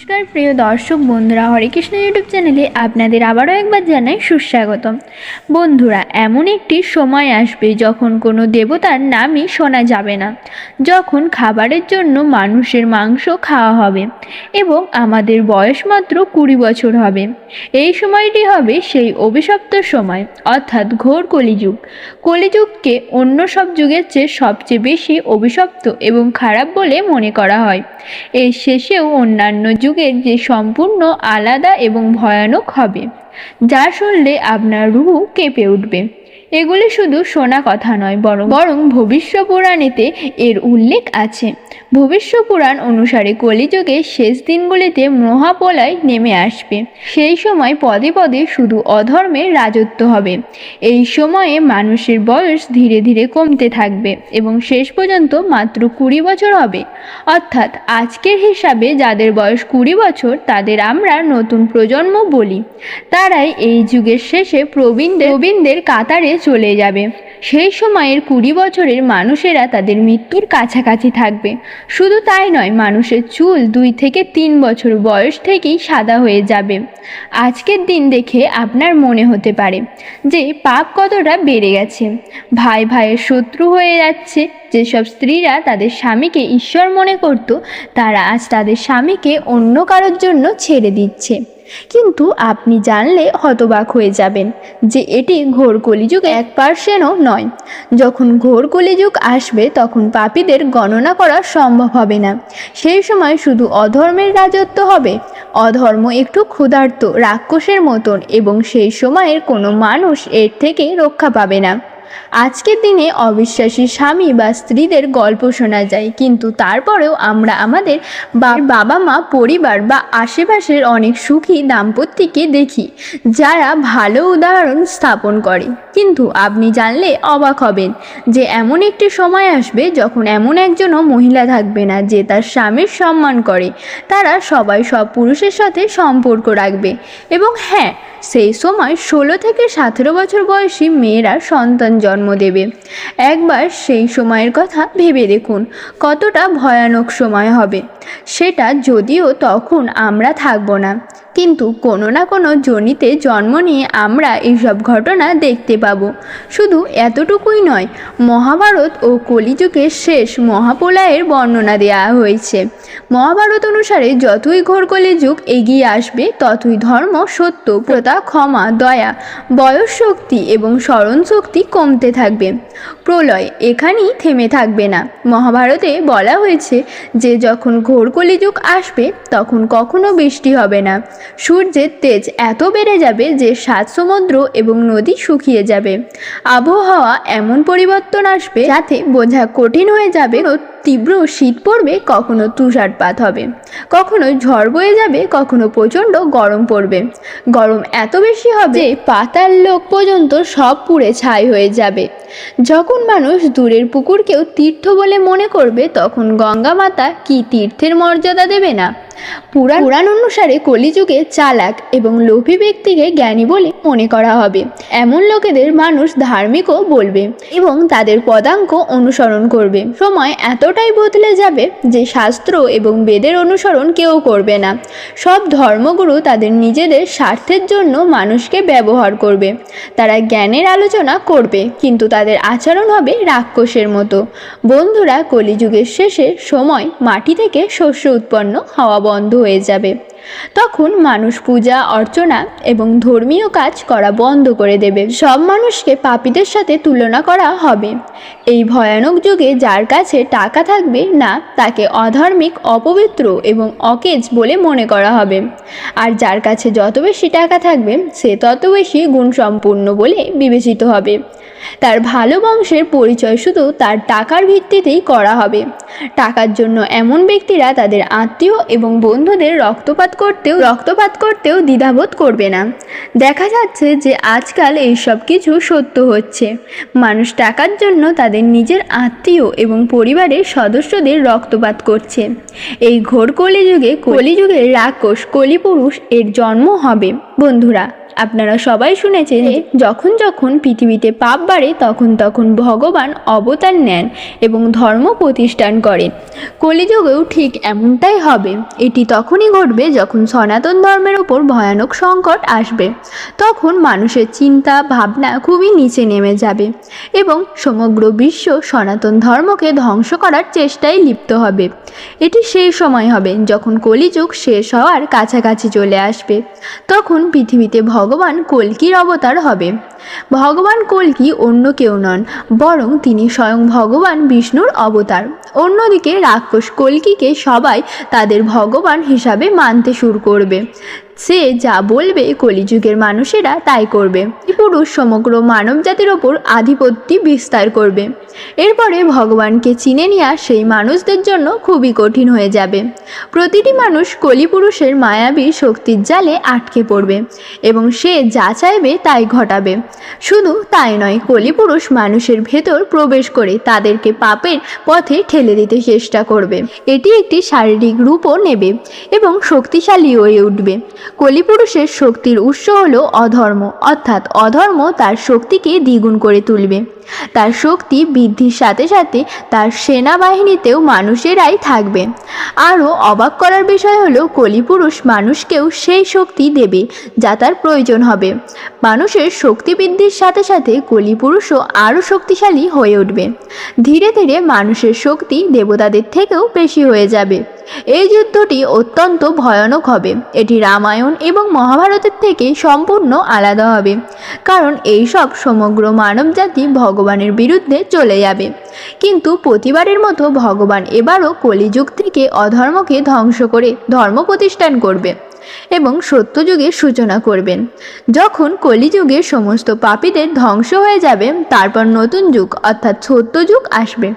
নমস্কার, প্রিয় দর্শক বন্ধুরা হরেকৃষ্ণ ইউটিউব চ্যানেলে আপনাদের আবারও একবার জানাই সুস্বাগতম। বন্ধুরা, এমন একটি সময় আসবে যখন কোনো দেবতার নামই শোনা যাবে না, যখন খাবারের জন্য মানুষের মাংস খাওয়া হবে এবং আমাদের বয়স মাত্র কুড়ি বছর হবে। এই সময়টি হবে সেই অভিশপ্ত সময়, অর্থাৎ ঘোর কলিযুগ। কলিযুগকে অন্য সব যুগের চেয়ে সবচেয়ে বেশি অভিশপ্ত এবং খারাপ বলে মনে করা হয়। এর শেষেও অন্যান্য যুগের যে সম্পূর্ণ আলাদা এবং ভয়ানক হবে যা শুনলে আপনার রুহু কেঁপে উঠবে। এগুলি শুধু শোনা কথা নয়, বরং বরং ভবিষ্য পুরাণেতে এর উল্লেখ আছে। ভবিষ্য পুরাণ অনুসারে কলিযুগে শেষ দিনগুলিতে মহাপলয় নেমে আসবে। সেই সময় পদে পদে শুধু অধর্মের রাজত্ব হবে। এই সময়ে মানুষের বয়স ধীরে ধীরে কমতে থাকবে এবং শেষ পর্যন্ত মাত্র কুড়ি বছর হবে। অর্থাৎ আজকের হিসাবে যাদের বয়স কুড়ি বছর, তাদের আমরা নতুন প্রজন্ম বলি। তারাই এই যুগের শেষে প্রবীণদের প্রবীণদের কাতারে চলে যাবে। সেই সময়ের কুড়ি বছরের মানুষেরা তাদের মৃত্যুর কাছাকাছি থাকবে। শুধু তাই নয়, মানুষের চুল দুই থেকে তিন বছর বয়স থেকেই সাদা হয়ে যাবে। আজকের দিন দেখে আপনার মনে হতে পারে যে পাপ কতটা বেড়ে গেছে। ভাই ভাইয়ের শত্রু হয়ে যাচ্ছে, যেসব স্ত্রীরা তাদের স্বামীকে ঈশ্বর মনে করত, তারা আজ তাদের স্বামীকে অন্য কারোর জন্য ছেড়ে দিচ্ছে। কিন্তু আপনি জানলে হতবাক হয়ে যাবেন যে এটি ঘোর কলিযুগ এক পার্সেন্টও নয়। যখন ঘোর কলিযুগ আসবে, তখন পাপীদের গণনা করা সম্ভব হবে না। সেই সময় শুধু অধর্মের রাজত্ব হবে। অধর্ম একটু ক্ষুধার্ত রাক্ষসের মতন এবং সেই সময়ের কোনো মানুষ এর থেকে রক্ষা পাবে না। আজকের দিনে অবিশ্বাসী স্বামী বা স্ত্রীদের গল্প শোনা যায়, কিন্তু তারপরেও আমরা আমাদের বাবা মা পরিবার বা আশেপাশের অনেক সুখী দাম্পত্যকে দেখি, যারা ভালো উদাহরণ স্থাপন করে। কিন্তু আপনি জানলে অবাক হবেন যে এমন একটি সময় আসবে যখন এমন একজনও মহিলা থাকবে না যে তার স্বামীর সম্মান করে। তারা সবাই সব পুরুষের সাথে সম্পর্ক রাখবে। এবং হ্যাঁ সেই সময় ষোলো থেকে সতেরো বছর বয়সী মেয়েরা সন্তান জন্ম দেবে। একবার সেই সময়ের কথা ভেবে দেখুন, কতটা ভয়ানক সময় হবে। সেটা যদিও তখন আমরা থাকব না। কিন্তু কোনো না কোনো জনিতে জন্ম নিয়ে আমরা এইসব ঘটনা দেখতে পাবো। শুধু এতটুকুই নয়, মহাভারত ও কলিযুগের শেষ মহাপ্রলয়ের বর্ণনা দেওয়া হয়েছে। মহাভারত অনুসারে যতই ঘোর কলিযুগ এগিয়ে আসবে, ততই ধর্ম, সত্য প্রতা ক্ষমা, দয়া, বয়স শক্তি এবং স্মরণ শক্তি কমতে থাকবে। প্রলয় এখানেই থেমে থাকবে না। মহাভারতে বলা হয়েছে যে যখন ঘোর কলিযুগ আসবে, তখন কখনো বৃষ্টি হবে না। সূর্যের তেজ এত বেড়ে যাবে যে সাত সমুদ্র এবং নদী শুকিয়ে যাবে। আবহাওয়া এমন পরিবর্তন আসবে যাতে বোঝা কঠিন হয়ে যাবে ও তীব্র শীত পড়বে, কখনো তুষারপাত হবে, কখনো ঝড় বয়ে যাবে, কখনো প্রচণ্ড গরম পড়বে। গরম এত বেশি হবে পাতার লোক পর্যন্ত সব পুড়ে ছাই হয়ে যাবে। যখন মানুষ দূরের পুকুরকেও তীর্থ বলে মনে করবে, তখন গঙ্গা মাতা কি তীর্থের মর্যাদা দেবে না? পুরাণ পুরাণ অনুসারে কলিযুগে চালাক এবং লোভী ব্যক্তিকে জ্ঞানী বলে মনে করা হবে। এমন লোকেদের মানুষ ধার্মিকও বলবে এবং তাদের পদাঙ্ক অনুসরণ করবে। সময় এতটাই বদলে যাবে যে শাস্ত্র এবং বেদের অনুসরণ কেউ করবে না। সব ধর্মগুরু তাদের নিজেদের স্বার্থের জন্য মানুষকে ব্যবহার করবে। তারা জ্ঞানের আলোচনা করবে, কিন্তু তাদের আচরণ হবে রাক্ষসের মতো। বন্ধুরা, কলিযুগের শেষে সময় মাটি থেকে শস্য উৎপন্ন হওয়া বন্ধ হয়ে যাবে। তখন মানুষ পূজা, অর্চনা এবং ধর্মীয় কাজ করা বন্ধ করে দেবে। সব মানুষকে পাপীদের সাথে তুলনা করা হবে। এই ভয়ানক যুগে যার কাছে টাকা থাকবে না, তাকে অধার্মিক, অপবিত্র এবং অকেজ বলে মনে করা হবে। আর যার কাছে যত বেশি টাকা থাকবে, সে তত বেশি গুণসম্পূর্ণ বলে বিবেচিত হবে। তার ভালো বংশের পরিচয় শুধু তার টাকার ভিত্তিতেই করা হবে। টাকার জন্য এমন ব্যক্তিরা তাদের আত্মীয় এবং বন্ধুদের রক্তপাত করতেও রক্তপাত করতেও দ্বিধাবোধ করবে না। দেখা যাচ্ছে যে আজকাল এই সব কিছু সত্য হচ্ছে। মানুষ টাকার জন্য তাদের নিজের আত্মীয় এবং পরিবারের সদস্যদের রক্তপাত করছে। এই ঘোর কলিযুগে, কলিযুগের রাক্ষস, কলিপুরুষ এর জন্ম হবে। বন্ধুরা আপনারা সবাই শুনেছেন যে যখন যখন পৃথিবীতে পাপ বাড়ে, তখন তখন ভগবান অবতার নেন এবং ধর্ম প্রতিষ্ঠান করেন কলিযুগেও ঠিক এমনটাই হবে। এটি তখনই ঘটবে যখন সনাতন ধর্মের ওপর ভয়ানক সংকট আসবে। তখন মানুষের চিন্তা, ভাবনা খুবই নিচে নেমে যাবে এবং সমগ্র বিশ্ব সনাতন ধর্মকে ধ্বংস করার চেষ্টায় লিপ্ত হবে। এটি সেই সময় হবে যখন কলিযুগ শেষ হওয়ার কাছাকাছি চলে আসবে। তখন পৃথিবীতে ভগবান কল্কির অবতার হবে। ভগবান কল্কি অন্য কেউ নন, বরং তিনি স্বয়ং ভগবান বিষ্ণুর অবতার। অন্যদিকে রাক্ষস কল্কিকে সবাই তাদের ভগবান হিসাবে মানতে শুরু করবে। সে যা বলবে কলিযুগের মানুষেরা তাই করবে। পুরুষ সমগ্র মানব জাতির ওপর আধিপত্য বিস্তার করবে। এরপরে ভগবানকে চিনে নেওয়া সেই মানুষদের জন্য খুবই কঠিন হয়ে যাবে। প্রতিটি মানুষ কলিপুরুষের মায়াবী শক্তির জালে আটকে পড়বে, এবং সে যা চাইবে তাই ঘটাবে। শুধু তাই নয় কলিপুরুষ মানুষের ভেতর প্রবেশ করে তাদেরকে পাপের পথে ঠেলে দিতে চেষ্টা করবে। এটি একটি শারীরিক রূপও নেবে এবং শক্তিশালী হয়ে উঠবে। কলিপুরুষের শক্তির উৎস হল অধর্ম, অর্থাৎ অধর্ম তার শক্তিকে দ্বিগুণ করে তুলবে। তার শক্তি বৃদ্ধির সাথে সাথে তার সেনাবাহিনীতেও মানুষেরাই থাকবে। আরও অবাক করার বিষয় হলো, কলিপুরুষ মানুষকেও সেই শক্তি দেবে যা তার প্রয়োজন হবে। মানুষের শক্তি বৃদ্ধির সাথে সাথে কলিপুরুষও আরও শক্তিশালী হয়ে উঠবে। ধীরে ধীরে মানুষের শক্তি দেবতাদের থেকেও বেশি হয়ে যাবে। এই যুদ্ধটি অত্যন্ত ভয়ানক হবে। এটি রামায়ণ এবং মহাভারতের থেকে সম্পূর্ণ আলাদা হবে। কারণ এই সব সমগ্র মানবজাতি ভগবানের বিরুদ্ধে চলে যাবে। কিন্তু প্রতিবারের মতো ভগবান এবারও কলিযুগ থেকে অধর্মকে ধ্বংস করে ধর্ম প্রতিষ্ঠান করবে এবং সত্যযুগের সূচনা করবেন যখন কলিযুগে সমস্ত পাপীদের ধ্বংস হয়ে যাবে, তারপর নতুন যুগ অর্থাৎ সত্যযুগ আসবে।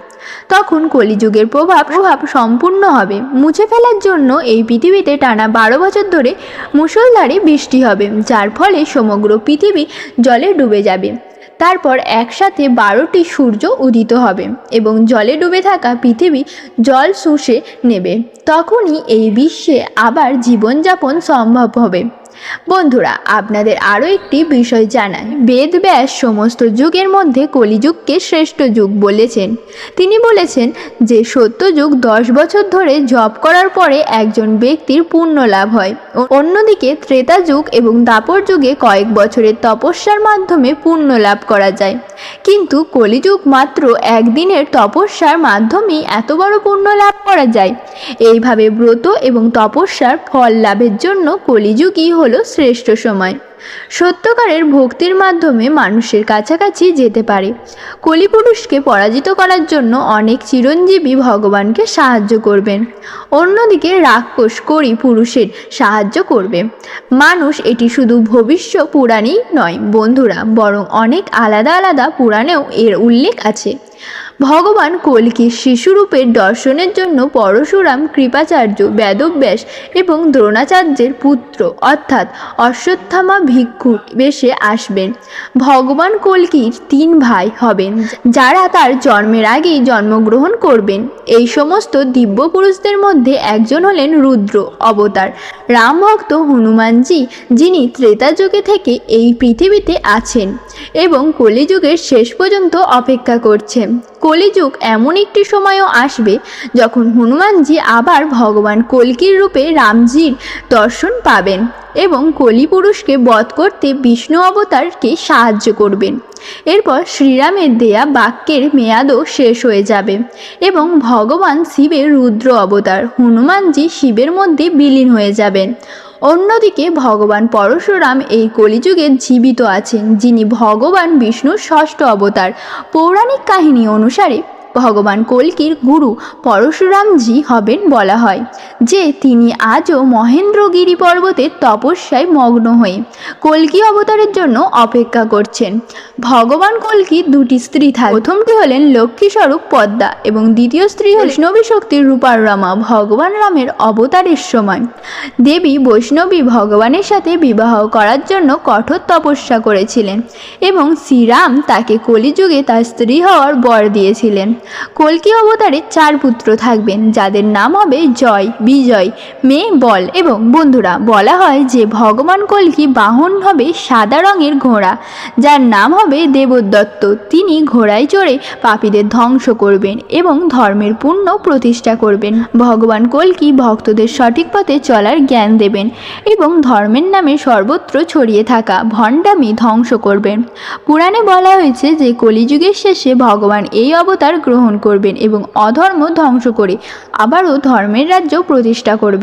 তখন কলিযুগের প্রভাব প্রভাব সম্পূর্ণ হবে। মুছে ফেলার জন্য এই পৃথিবীতে টানা বারো বছর ধরে মুষলধারে বৃষ্টি হবে, যার ফলে সমগ্র পৃথিবী জলে ডুবে যাবে। তারপর একসাথে বারোটি সূর্য উদিত হবে এবং জলে ডুবে থাকা পৃথিবী জল শুষে নেবে। তখনই এই বিশ্বে আবার জীবনযাপন সম্ভব হবে। বন্ধুরা, আপনাদের আরও একটি বিষয় জানাই। বেদ ব্যাস সমস্ত যুগের মধ্যে কলিযুগকে শ্রেষ্ঠ যুগ বলেছেন। তিনি বলেছেন যে, সত্য যুগ দশ বছর ধরে জপ করার পরে একজন ব্যক্তির পুণ্য লাভ হয়। অন্যদিকে ত্রেতা যুগ এবং দাপর যুগে কয়েক বছরের তপস্যার মাধ্যমে পুণ্য লাভ করা যায়। কিন্তু কলিযুগ মাত্র একদিনের তপস্যার মাধ্যমেই এত বড় পুণ্য লাভ করা যায়। এইভাবে ব্রত এবং তপস্যার ফল লাভের জন্য কলিযুগই হলো শ্রেষ্ঠ সময়। সত্যকারের ভক্তির মাধ্যমে মানুষের কাছাকাছি যেতে পারে। কলিপুরুষকে পরাজিত করার জন্য অনেক চিরঞ্জীবী ভগবানকে সাহায্য করবেন। অন্যদিকে রাক্ষস করি পুরুষের সাহায্য করবে। মানুষ এটি শুধু ভবিষ্য পুরাণই নয়, বন্ধুরা, বরং অনেক আলাদা আলাদা পুরাণেও এর উল্লেখ আছে। ভগবান কল্কি শিশুরূপের দর্শনের জন্য পরশুরাম কৃপাচার্য বেদব্যাস এবং দ্রোণাচার্যের পুত্র, অর্থাৎ অশ্বত্থামা ভিক্ষু বেশে আসবেন। ভগবান কল্কির তিন ভাই হবেন, যারা তার জন্মের আগেই জন্মগ্রহণ করবেন। এই সমস্ত দিব্য পুরুষদের মধ্যে একজন হলেন রুদ্র অবতার। রাম ভক্ত হনুমানজি, যিনি ত্রেতা যুগে থেকে এই পৃথিবীতে আছেন। এবং কলিযুগের শেষ পর্যন্ত অপেক্ষা করছে। কলিযুগ এমন একটি সময়ও আসবে যখন হনুমানজি আবার ভগবান কল্কির রূপে রামজির দর্শন পাবেন এবং কলিপুরুষকে বধ করতে বিষ্ণু অবতারকে সাহায্য করবেন। এরপর শ্রীরামের দেয়া বাক্যের মেয়াদও শেষ হয়ে যাবে এবং ভগবান শিবের রুদ্র অবতার, হনুমানজি শিবের মধ্যে বিলীন হয়ে যাবেন। অন্যদিকে ভগবান পরশুরাম এই কলিযুগে জীবিত আছেন, যিনি ভগবান বিষ্ণুর ষষ্ঠ অবতার। পৌরাণিক কাহিনী অনুসারে ভগবান কল্কির গুরু পরশুরামজি হবেন বলা হয়, যে তিনি আজও মহেন্দ্রগিরি পর্বতের তপস্যায় মগ্ন হয়ে কল্কি অবতারের জন্য অপেক্ষা করছেন। ভগবান কল্কির দুটি স্ত্রী থাকে, প্রথমটি হলেন লক্ষ্মীস্বরূপ পদ্মা এবং দ্বিতীয় স্ত্রী বৈষ্ণবী শক্তির রূপার রমা ভগবান রামের অবতারের সময় দেবী বৈষ্ণবী ভগবানের সাথে বিবাহ করার জন্য কঠোর তপস্যা করেছিলেন এবং শ্রীরাম তাকে কলিযুগে তার স্ত্রী হওয়ার বর দিয়েছিলেন। কল্কি অবতারে চার পুত্র থাকবেন, যাদের নাম হবে জয়, বিজয় মেয়ে বল এবং বন্ধুরা, বলা হয় যে ভগবান কল্কি বাহন হবে সাদা রঙের ঘোড়া, যার নাম হবে দেবদত্ত। তিনি ঘোড়ায় চড়ে পাপীদের ধ্বংস করবেন এবং ধর্মের পূর্ণ প্রতিষ্ঠা করবেন। ভগবান কল্কি ভক্তদের সঠিক পথে চলার জ্ঞান দেবেন এবং ধর্মের নামে সর্বত্র ছড়িয়ে থাকা ভণ্ডামি ধ্বংস করবেন। পুরাণে বলা হয়েছে যে কলিযুগের শেষে ভগবান এই অবতার গ্রহণ করবেন এবং অধর্ম ধ্বংস করে আবারও ধর্মের রাজ্য প্রতিষ্ঠা করবেন।